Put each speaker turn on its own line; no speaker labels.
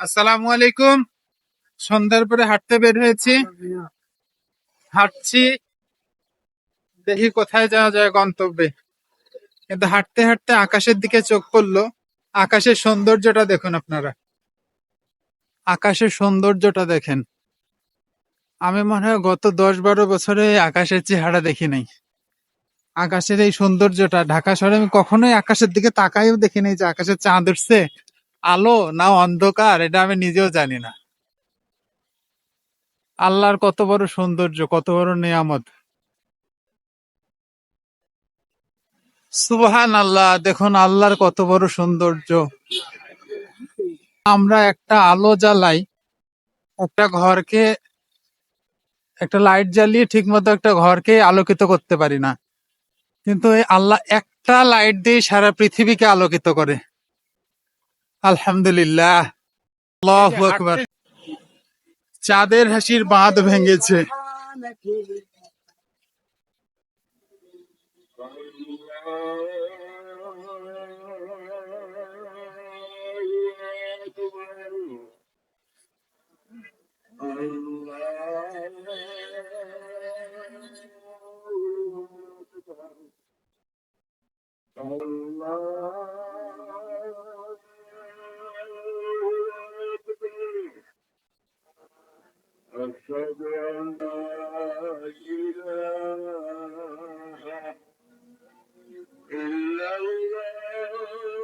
আসসালামু আলাইকুম। সন্ধ্যার পরে হাঁটতে বের হয়েছি। হাঁটছি। দেখি কোথায় যাওয়া যায় গন্তব্যে। কিন্তু হাঁটতে হাঁটতে আকাশের দিকে চোখ পড়ল। আকাশের সৌন্দর্যটা দেখুন আপনারা। আকাশের সৌন্দর্যটা দেখেন। আমি মনে হয় গত দশ বারো বছরে আকাশের চেহারা দেখি নাই। আকাশের এই সৌন্দর্যটা, ঢাকা শহরে আমি কখনোই আকাশের দিকে তাকাইও দেখি নাই যে আকাশে চাঁদ উঠছে। আলো না অন্ধকার, এটা আমি নিজেও জানি না। আল্লাহর কত বড় সৌন্দর্য, কত বড় নিয়ামত। সুবহান আল্লাহ দেখুন আল্লাহর কত বড় সৌন্দর্য। আমরা একটা আলো জ্বালাই, একটা ঘরকে, একটা লাইট জ্বালিয়ে ঠিক মতো একটা ঘরকে আলোকিত করতে পারি না। কিন্তু আল্লাহ একটা লাইট দিয়ে সারা পৃথিবীকে আলোকিত করে। আলহামদুলিল্লাহ। আল্লাহু আকবার। চাঁদের হাসির বাঁধ ভেঙেছে।
أشهد أن لا إله إلا الله